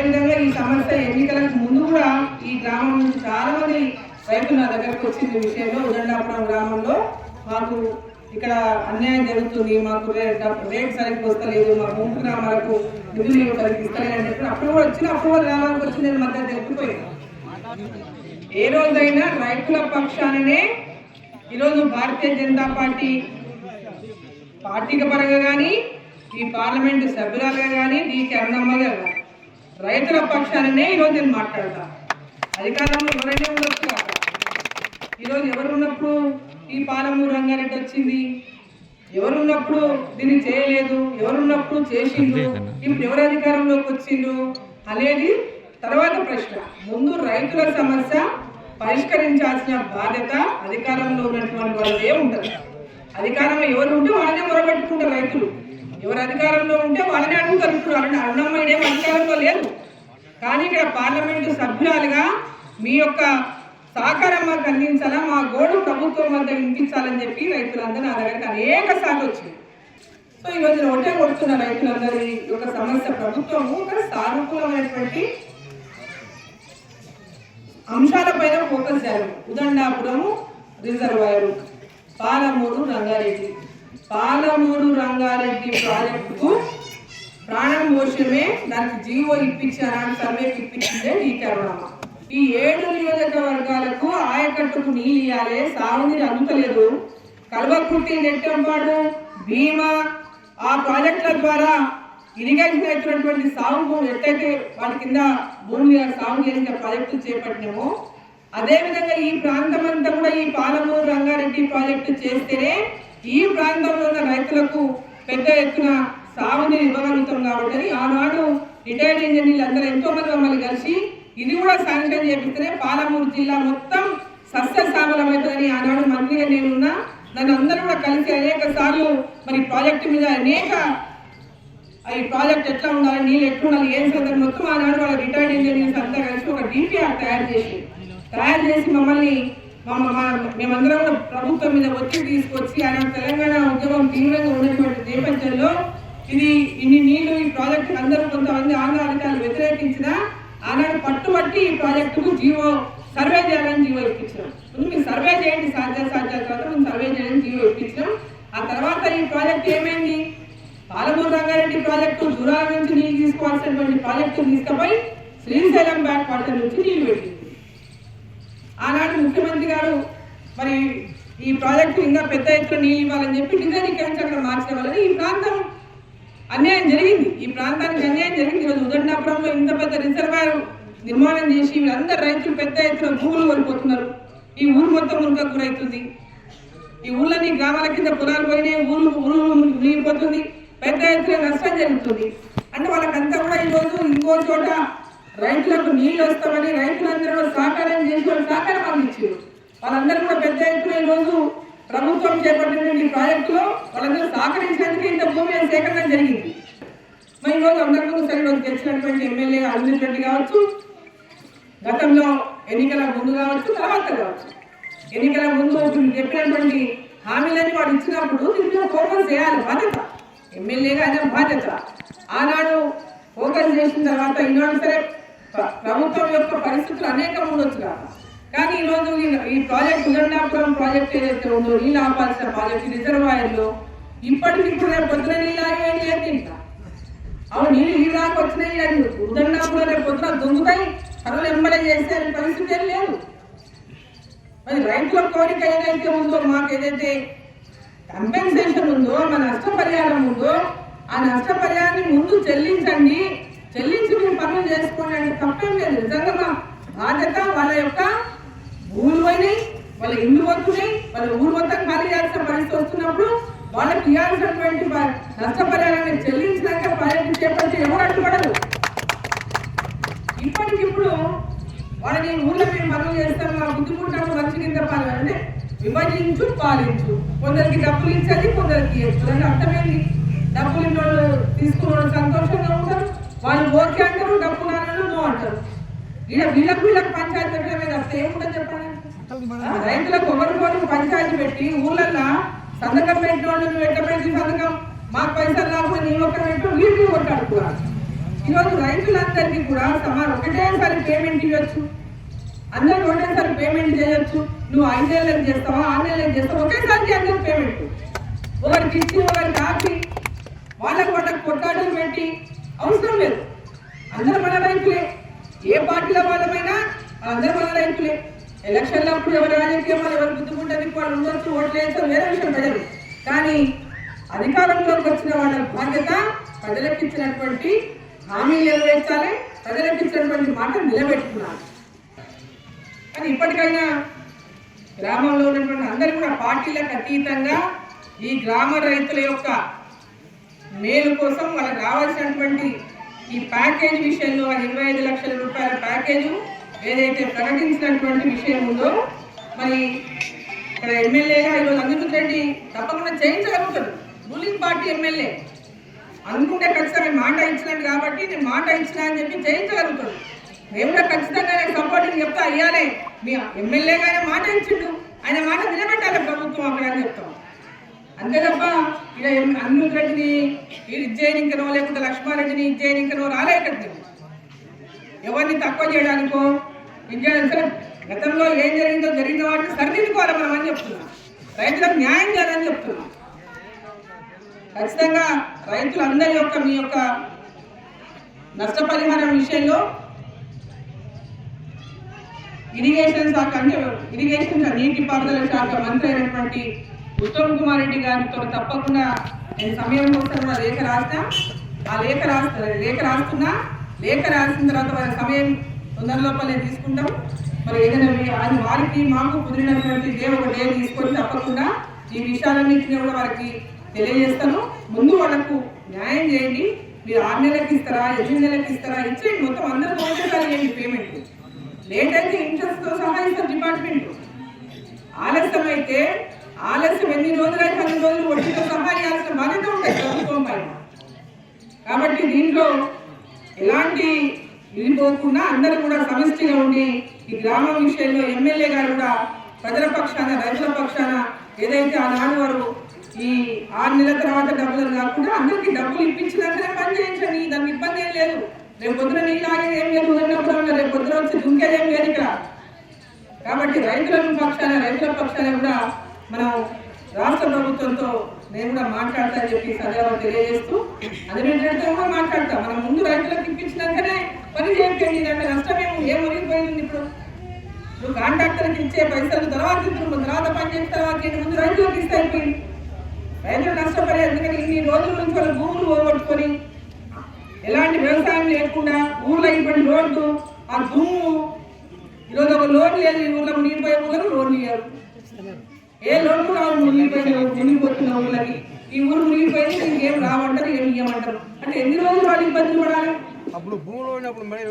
అదేవిధంగా ఈ సమస్య ఎన్నికలకు ముందు కూడా ఈ గ్రామం నుంచి చాలా మంది రైతులు నా దగ్గరకు వచ్చిన విషయంలో. ఉదండాపురం గ్రామంలో మాకు ఇక్కడ అన్యాయం జరుగుతుంది. మాకు రేట్ సరిగ్గా వస్తలేదు. మా ముంపు గ్రామాలకు నిధులు సరిగ్గా ఇస్తలేదు అని చెప్పి అప్పుడు కూడా వచ్చిన అప్పుడు కూడా గ్రామాలకు వచ్చి నేను మధ్య తెలిపిపోయాను ఏ రోజైనా రైతుల పక్షాననే ఈరోజు భారతీయ జనతా పార్టీ పార్టీక పరంగా కానీ ఈ పార్లమెంటు సభ్యురాలుగా కానీ ఈ కరుణమ్మగా కానీ రైతుల పక్షాననే ఈరోజు నేను మాట్లాడతా. అధికారంలో ఎవరైనా ఉండొచ్చు కాక ఈరోజు ఎవరు ఉన్నప్పుడు ఈ పాలమూరు రంగారెడ్డి వచ్చింది? ఎవరున్నప్పుడు దీన్ని చేయలేదు? ఎవరున్నప్పుడు చేసిండు ఇప్పుడు ఎవరు అధికారంలోకి వచ్చిండు అనేది తర్వాత ప్రశ్న. ముందు రైతుల సమస్య పరిష్కరించాల్సిన బాధ్యత అధికారంలో ఉన్నటువంటి వాళ్ళదే ఉంటుంది. అధికారంలో ఎవరు ఉంటే వాళ్ళనే మొరబెట్టుకుంటారు రైతులు. ఎవరు అధికారంలో ఉంటే వాళ్ళని అడుగుతారు ఇప్పుడు వాళ్ళని అరుణమ్మ అధికారంలో లేదు కానీ ఇక్కడ పార్లమెంటు సభ్యురాలుగా మీ యొక్క సహకారం మాకు అందించాలా? మా గోడు ప్రభుత్వం వద్ద వినిపించాలని చెప్పి రైతులందరూ నా దగ్గరికి అనేక సార్లు వచ్చింది సో ఈ ఒకటే కొడుతున్న రైతులందరి యొక్క సమస్య ప్రభుత్వము ఒక సానుకూలమైనటువంటి అంశాలపైన ఫోకస్ చేయాలి. ఉదండాపురము రిజర్వాయరు పాలమూరు రంగారెడ్డి. పాలమూరు రంగారెడ్డి ప్రాజెక్టుకు ప్రాణం కోసమే దానికి జీవో ఇప్పించారని అలాంటి సర్వేకి ఇప్పించిందే ఈ కరోనా ఈ ఏడు నియోజకవర్గాలకు ఆయకట్టుకు నీళ్ళు ఇవ్వాలి సాగునీరు అందుతలేదు. కల్వకుర్తి నెట్టంపాడు భీమా ఆ ప్రాజెక్టుల ద్వారా ఇరిగేషన్ సాగు ఎట్టయితే వాటి కింద భూమి సాగు చేసిన ప్రాజెక్టు చేపట్టినామో అదేవిధంగా ఈ ప్రాంతం అంతా కూడా ఈ పాలమూరు రంగారెడ్డి ప్రాజెక్టు చేస్తేనే ఈ ప్రాంతంలో ఉన్న రైతులకు పెద్ద ఎత్తున సాగునీరు ఇవ్వగలుగుతాం కాబట్టి ఆనాడు రిటైర్డ్ ఇంజనీర్లు అందరూ ఎంతో మంది మమ్మల్ని కలిసి ఇది కూడా శాంక్షన్ చేపిస్తేనే పాలమూరు జిల్లా మొత్తం సస్యశ్యామలమవుతుందని ఆనాడు మంత్రిగా నేనున్నా నన్ను అందరూ కూడా కలిసి అనేక సార్లు మరి ప్రాజెక్టు మీద అనేక ఈ ప్రాజెక్ట్ ఎట్లా ఉండాలి నీళ్ళు ఎట్లా ఉండాలి ఏం సందర్భం మొత్తం ఆనాడు వాళ్ళ రిటైర్డ్ ఇంజనీర్స్ అంతా కలిసి ఒక డిపిఆర్ తయారు చేసి తయారు చేసి మమ్మల్ని మేమందరం కూడా ప్రభుత్వం మీద ఒత్తిడి తీసుకొచ్చి ఆయన తెలంగాణ ఉద్యమం తీవ్రంగా ఉన్నటువంటి నేపథ్యంలో ఇది ఇన్ని నీళ్ళు ఈ ప్రాజెక్టు అందరూ కొంతమంది ఆంధ్ర అధికారులు వ్యతిరేకించిన ఆనాడు పట్టుబట్టి ఈ ప్రాజెక్టుకు జీవో సర్వే చేయాలని జీవో ఇప్పించాం ముందు మీరు సర్వే చేయండి సాధ్య సాధ్యాల తర్వాత మేము సర్వే చేయాలని జీవో ఇప్పించాం ఆ తర్వాత ఈ ప్రాజెక్ట్ ఏమైంది? పాలమూరు రంగారెడ్డి ప్రాజెక్టు దూరాల నుంచి నీళ్ళు తీసుకోవాల్సినటువంటి ప్రాజెక్టు తీసుకుపోయి శ్రీశైలం బ్యాక్ వాటర్ నుంచి నీళ్ళు పెట్టింది. ఆనాడు ముఖ్యమంత్రి గారు మరి ఈ ప్రాజెక్టు ఇంకా పెద్ద ఎత్తున నీళ్ళు ఇవ్వాలని చెప్పి డిజైన్ ఇక్కడి నుంచి అక్కడ మార్చడం వల్ల ఈ ప్రాంతం అన్యాయం జరిగింది. ఈ ప్రాంతానికి అన్యాయం జరిగింది. ఈరోజు ఉదండాపురంలో ఇంత పెద్ద రిజర్వాయర్ నిర్మాణం చేసి వీళ్ళందరూ రైతులు పెద్ద ఎత్తున భూములు కోల్పోతున్నారు. ఈ ఊరు మొత్తం మునకకు గురవుతుంది ఈ ఊళ్ళని గ్రామాల కింద పొలాలు పోయినాయి. ఊళ్ళు ఊళ్ళు మునిగిపోతుంది పెద్ద ఎత్తున నష్టం జరుగుతుంది. అంటే వాళ్ళకంతా కూడా ఈరోజు ఇంకో చోట రైతులకు నీళ్ళు వస్తామని రైతులందరూ కూడా సహకారం చేసి వాళ్ళు సహకారం అందించారు వాళ్ళందరూ కూడా పెద్ద ఎత్తున ఈరోజు ప్రభుత్వం చేపట్టిన ఈ ప్రాజెక్టులో వాళ్ళందరూ సహకరించినందుకు ఇంత భూమి సేకరణ జరిగింది. మరి ఈరోజు అందరికీ సరే ఈరోజు గెలిచినటువంటి ఎమ్మెల్యే అరవింద్ రెడ్డి కావచ్చు గతంలో ఎన్నికల ముందు కావచ్చు తర్వాత కావచ్చు. ఎన్నికల ముందు చెప్పినటువంటి హామీలని వాడు ఇచ్చినప్పుడు దీంట్లో ఫోకస్ చేయాలి బాధ్యత. ఎమ్మెల్యేగా అదే బాధ్యత. ఆనాడు ఫోకస్ చేసిన తర్వాత ఈనాడు సరే ప్రభుత్వం యొక్క పరిస్థితులు అనేకం ఉండొచ్చు కాదు. కానీ ఈ- ప్రాజెక్ట్ సుగంధాపురం ప్రాజెక్ట్ ఏదైతే ఉందో నీళ్ళు ఆపాల్సిన ప్రాజెక్ట్ రిజర్వాయర్లో ఇప్పటికిప్పుడు రేపు పొద్దున నీళ్ళు ఆగేయండి ఇంకా. అవును నీళ్ళు ఈ దాకా వచ్చినాయి అది ఉదండాపురం రేపు పొద్దున దొంగతాయి. పనులు ఎంబడే చేస్తే అది పరిస్థితి ఏం లేదు. మరి రైతుల కోరిక ఏదైతే ఉందో మాకు ఏదైతే కంపెన్సేషన్ ఉందో మన నష్టపరిహారం ఉందో ఆ నష్టపరిహారాన్ని ముందు చెల్లించండి. చెల్లించి మీరు పనులు చేసుకోండి అంటే తప్పేం లేదు. నిజంగా మా బాధ్యత వాళ్ళ యొక్క భూములు పోయినాయి వాళ్ళ ఇల్లు పోతున్నాయి వాళ్ళ ఊరు మొత్తం ఖాళీ చేయాల్సిన పరిస్థితి వస్తున్నప్పుడు వాళ్ళకి ఇవ్వాల్సినటువంటి నష్టపరిహారాన్ని చెల్లించినాక ప్రాజెక్టు చేపడితే ఎవరు అడ్డుపడరు ఇప్పటికిప్పుడు వాళ్ళని ఊళ్ళో మేము మనం చేస్తాం గుద్దుకుంటాము బుద్ధిముట్టాము మంచి కింద పాలంటే విభజించు పాలించు. కొందరికి డబ్బులు ఇచ్చేది కొందరికి ఇవ్వచ్చు అర్థమైంది? డబ్బులు తీసుకున్న వాళ్ళు సంతోషంగా ఉంటారు వాళ్ళు ఓకే అంటారు డబ్బులు అన్నారు నో అంటారు. ఇలా వీళ్ళకి పంచాయతీ పెట్టడమే తప్ప ఏముంటుంది చెప్పండి? ఆ, రైతులకు ఒకరికొకరు పంచాయతీ పెట్టి ఊళ్ళల్లో సంతకం పెట్టిన వాళ్ళు నువ్వు పెట్టి సంతకం మాకు పైసలు రాకపోతే నీ ఒక్కరు పెట్టు వీళ్ళు కొట్టాడుకోవాలి ఈరోజు రైతులందరికీ కూడా సమానం ఒకటేసారి పేమెంట్ ఇవ్వచ్చు. అందరికి ఒకటేసారి పేమెంట్ చేయొచ్చు. నువ్వు ఐదేళ్ళకి చేస్తావా ఆరు నెలలకు చేస్తావా? ఒకేసారి అందరికి పేమెంట్. ఒకరికి ఇచ్చి ఒకరికి ఆపి వాళ్ళకి వాళ్ళకి కొట్టాటలు పెట్టి అవసరం లేదు. అందరు మన రైతులే. ఏ పార్టీల వాళ్ళమైనా అందరూ మన రైతులే ఎలక్షన్ల అప్పుడు ఎవరి రాజకీయం వాళ్ళు ఎవరు గుర్తుకుంటుంది వాళ్ళు ఉండొచ్చు ఓట్లు వేరే విషయం ప్రజలు. కానీ అధికారంలోకి వచ్చిన వాళ్ళ బాధ్యత ప్రజలకు ఇచ్చినటువంటి హామీలు నెరవేర్చాలి ప్రజలకు ఇచ్చినటువంటి మాట నిలబెట్టుకున్నారు కానీ ఇప్పటికైనా గ్రామంలో ఉన్నటువంటి అందరూ కూడా పార్టీలకు అతీతంగా ఈ గ్రామ రైతుల యొక్క మేలు కోసం వాళ్ళకి రావాల్సినటువంటి ఈ ప్యాకేజ్ విషయంలో ఆ ఇరవై ఐదు లక్షల రూపాయల ప్యాకేజ్ ఏదైతే ప్రకటించినటువంటి విషయం ఉందో మరి ఇక్కడ ఎమ్మెల్యేగా ఈరోజు అందుకు రెడ్డి తప్పకుండా చేయించగలుగుతాడు రూలింగ్ పార్టీ ఎమ్మెల్యే అనుకుంటే ఖచ్చితంగా మాట ఇచ్చినాడు కాబట్టి నేను మాట ఇచ్చినా అని చెప్పి చేయించగలుగుతాడు. మేము కూడా ఖచ్చితంగా నేను సపోర్టింగ్ చెప్తా అయ్యాలే మీ ఎమ్మెల్యేగానే మాట ఇచ్చిండు. ఆయన మాట నిలబెట్టాలి ప్రభుత్వం అక్కడ అని చెప్తాం. అంతే తప్ప ఇక అన్ను రెడ్డిని ఇది ఇచ్చేయనికనో లేకుంటే లక్ష్మారెడ్డిని ఇచ్చేయనికనో రాలే ఇక్కడికి. ఎవరిని తక్కువ చేయడానికో విద్యార్థి గతంలో ఏం జరిగిందో జరిగిన వాటిని సరిదిద్దుకోవాలి మనం అని చెప్తున్నాం. రైతులకు న్యాయం చేయాలని చెప్తున్నాం. ఖచ్చితంగా రైతులందరి యొక్క మీ యొక్క నష్టపరిహారం విషయంలో ఇరిగేషన్ శాఖ అంటే ఇరిగేషన్ నీటి నీటిపారుదల శాఖ మంత్రి అయినటువంటి ఉత్తమ్ కుమార్ రెడ్డి గారితో తప్పకుండా నేను సమయం కోసం కూడా లేఖ రాస్తా. ఆ లేఖ రాస్తా లేఖ రాస్తున్నా. లేఖ రాసిన తర్వాత వారి సమయం తొందర లోపలే తీసుకుంటాం. మరి ఏదైనా మీ- అది వారికి మాకు కుదిరినటువంటి డే ఒక డే తీసుకొని తప్పకుండా ఈ విషయాలన్నింటినీ కూడా వారికి తెలియజేస్తాను. ముందు వాళ్ళకు న్యాయం చేయండి. మీరు ఆరు నెలలకు ఇస్తారా ఎనిమిది నెలలకు ఇస్తారా ఇచ్చేయండి మొత్తం అందరూ ఒకటేసారి చేయండి పేమెంట్ లేట్ అయితే ఇంట్రెస్ట్తో సహా ఇస్తారు డిపార్ట్మెంట్ ఆలస్యం అయితే ఆలస్యం ఎన్ని రోజులు అయితే అన్ని రోజులు వడ్డీతో సహా బాధ్యత ఉంటాయి. ప్రభుత్వం పైన కాబట్టి దీంట్లో ఎలాంటి ఇది అందరూ కూడా సమిష్టిగా ఉండి ఈ గ్రామం విషయంలో ఎమ్మెల్యే గారు కూడా ప్రజల పక్షాన రైతుల పక్షాన ఏదైతే ఆనాడు వారు ఈ ఆరు నెలల తర్వాత డబ్బులు కాకుండా అందరికీ డబ్బులు ఇప్పించినాకనే పని చేయించండి. దానికి ఇబ్బంది ఏం లేదు. రేపు పొద్దున నీళ్ళు ఆగేది ఏం లేదు. ఉన్నప్పుడు రేపు పొద్దున వచ్చి దుంకేది ఏం లేదు ఇక్కడ. కాబట్టి రైతుల పక్షాన రైతుల పక్షాన కూడా మనం రాష్ట్ర ప్రభుత్వంతో నేను కూడా మాట్లాడతా అని చెప్పి సజావం తెలియజేస్తూ అదేంటంటే కూడా మాట్లాడతా. మనం ముందు రైతులకు ఇప్పించినాకనే పని చేయండి దాంట్లో నష్టం ఏమో ఏం ఒరిగిపోయింది ఇప్పుడు? నువ్వు కాంట్రాక్టర్కి ఇచ్చే పైసలు తర్వాత ఇప్పుడు తర్వాత పని చేసిన తర్వాత ముందు రైతులకు ఇస్తే అయిపోయింది. రైతులు నష్టపడే ఎందుకంటే ఇన్ని రోజుల నుంచి వాళ్ళు భూములు పోగొట్టుకొని ఎలాంటి వ్యవసాయం లేకుండా ఊర్లో ఇవ్వండి రోడ్డు ఆ భూము. ఈరోజు ఒక లోన్ లేదు ఈ ఊర్లో మునిగిపోయే ఊళ్ళో లోన్ ఇవ్వరు ఏ లోన్ రావు మునిగిపోయిన మునిగిపోతున్న వాళ్ళకి ఈ ఊరు మునిగిపోయింది దీనికి ఏం రావంటారు ఏం ఇవ్వమంటారు అంటే ఎన్ని రోజులు వాళ్ళు ఇబ్బంది పడాలి? అప్పుడు భూమిలో ఉన్నప్పుడు మరి